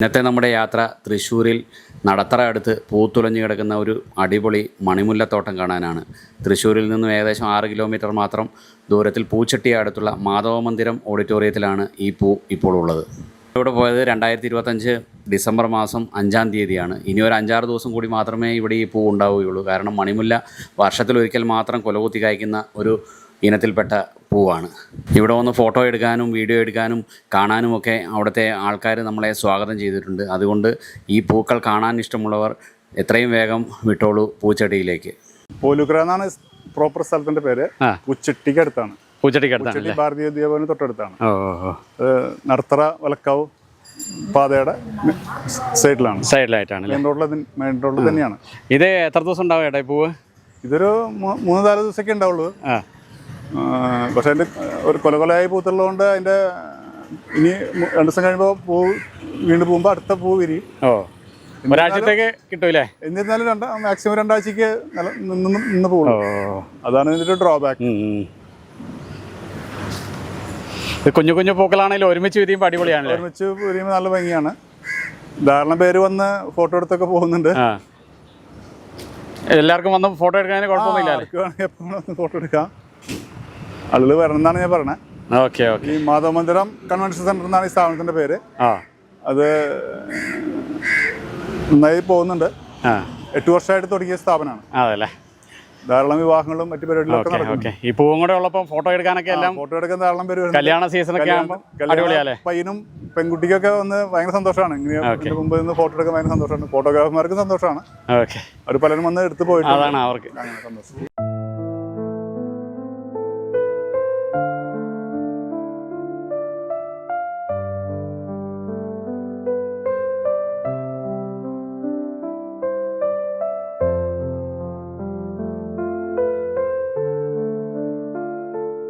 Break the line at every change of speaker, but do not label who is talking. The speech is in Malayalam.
ഇന്നത്തെ നമ്മുടെ യാത്ര തൃശ്ശൂരിൽ നടത്തറ അടുത്ത് പൂത്തുലഞ്ഞു കിടക്കുന്ന ഒരു അടിപൊളി മണിമുല്ലത്തോട്ടം കാണാനാണ്. തൃശ്ശൂരിൽ നിന്നും ഏകദേശം ആറ് കിലോമീറ്റർ മാത്രം ദൂരത്തിൽ പൂച്ചട്ടിയ അടുത്തുള്ള മാധവ മന്ദിരം ഓഡിറ്റോറിയത്തിലാണ് ഈ പൂ ഇപ്പോൾ ഉള്ളത്. ഇവിടെ പോയത് രണ്ടായിരത്തി ഇരുപത്തഞ്ച് ഡിസംബർ മാസം അഞ്ചാം തീയതിയാണ്. ഇനി ഒരു അഞ്ചാറ് ദിവസം കൂടി മാത്രമേ ഇവിടെ ഈ പൂ ഉണ്ടാവുകയുള്ളൂ. കാരണം മണിമുല്ല വർഷത്തിലൊരിക്കൽ മാത്രം കൊലകുത്തി കായ്ക്കുന്ന ഒരു ഇനത്തിൽപ്പെട്ട പൂവാണ്. ഇവിടെ വന്ന് ഫോട്ടോ എടുക്കാനും വീഡിയോ എടുക്കാനും കാണാനുമൊക്കെ അവിടുത്തെ ആൾക്കാർ നമ്മളെ സ്വാഗതം ചെയ്തിട്ടുണ്ട്. അതുകൊണ്ട് ഈ പൂക്കൾ കാണാൻ ഇഷ്ടമുള്ളവർ എത്രയും വേഗം വിട്ടോളൂ പൂച്ചെടിയിലേക്ക്.
പോലുക്രാന്നാണ് പ്രോപ്പർ സ്ഥലത്തിന്റെ പേര്.
പൂച്ചട്ടിക്ക്
ഉച്ചട്ടിക്ക് അടുത്താണ് ഉച്ചട്ടി ഭാരതീയ ഉദ്യോഗം തൊട്ടടുത്താണ്. നടത്തറ വലക്കാവ് പാതയുടെ സൈഡിലാണ്.
സൈഡിലായിട്ടാണ്
മെയിൻ റോഡിൽ മെയിൻ റോഡിൽ തന്നെയാണ്.
ഇത് എത്ര ദിവസം ഉണ്ടാവും ഏട്ടാ പൂവ്?
ഇതൊരു മൂന്നാൽ മൂന്ന് നാല് ദിവസമൊക്കെ ഉണ്ടാവുള്ളൂ. പക്ഷെ അതിന്റെ ഒരു കൊല കൊലയായി പൂത്തുള്ളതുകൊണ്ട് അതിന്റെ ഇനി രണ്ട് ദിവസം കഴിയുമ്പോൾ പൂ വീണ്ടും പോകുമ്പോൾ അടുത്ത പൂ വിരിയും.
ഓ. ഒരാഴ്ചത്തേക്ക് കിട്ടൂലേ
എന്നിരുന്നാലും രണ്ട മാക്സിമം രണ്ടാഴ്ചക്ക് നില നിന്ന് നിന്ന്
ഓ.
അതാണ് ഇതിന്റെ ഡ്രോബാക്ക്
കുഞ്ഞു കുഞ്ഞു പൂക്കളാണെങ്കിലും ഒരുമിച്ച് വിരിയുമ്പോൾ അടിപൊളിയാണ്
ഒരുമിച്ച് വിരിയുമ്പോൾ നല്ല ഭംഗിയാണ്. ധാരാളം പേര് വന്ന് ഫോട്ടോ എടുത്തൊക്കെ പോകുന്നുണ്ട്.
എല്ലാവർക്കും വന്ന് ഫോട്ടോ എടുക്കാൻ കുഴപ്പമൊന്നുമില്ല
ഫോട്ടോ എടുക്കാം. ആളുകൾ വരണം എന്നാണ് ഞാൻ പറഞ്ഞത്
ഓക്കെ ഓക്കെ.
ഈ മാധവ മന്ദിരം കൺവെൻഷൻ സെന്റർ എന്നാണ് ഈ സ്ഥാപനത്തിന്റെ പേര്.
ആ.
അത് നന്നായി പോകുന്നുണ്ട്. എട്ടു വർഷമായിട്ട് തുടങ്ങിയ സ്ഥാപനമാണ്.
അതല്ലേ?
ധാരാളം വിവാഹങ്ങളും മറ്റു പരിപാടികളും
ഓക്കെ
നടക്കുന്നു
ഓക്കെ. ഈ പൂവും കൂടെ ഉള്ളപ്പോൾ ഫോട്ടോ എടുക്കാനൊക്കെ എല്ലാം
ഫോട്ടോ എടുക്കാൻ ധാരാളം പേര്.
കല്യാണ ആകുമ്പോൾ അടിപൊളിയാല്ലേ?
പയ്യനും പെൺകുട്ടിക്കൊക്കെ വന്ന് ഭയങ്കര സന്തോഷമാണ്. ഇങ്ങനെ മുമ്പ് നിന്ന് ഫോട്ടോ എടുക്കാൻ ഭയങ്കര സന്തോഷമാണ്. ഫോട്ടോഗ്രാഫർമാർക്കും സന്തോഷമാണ്. അവർ പലരും വന്ന് എടുത്തു പോയിട്ടുണ്ട്.
അതാണ് അവർക്ക്.
സന്തോഷം.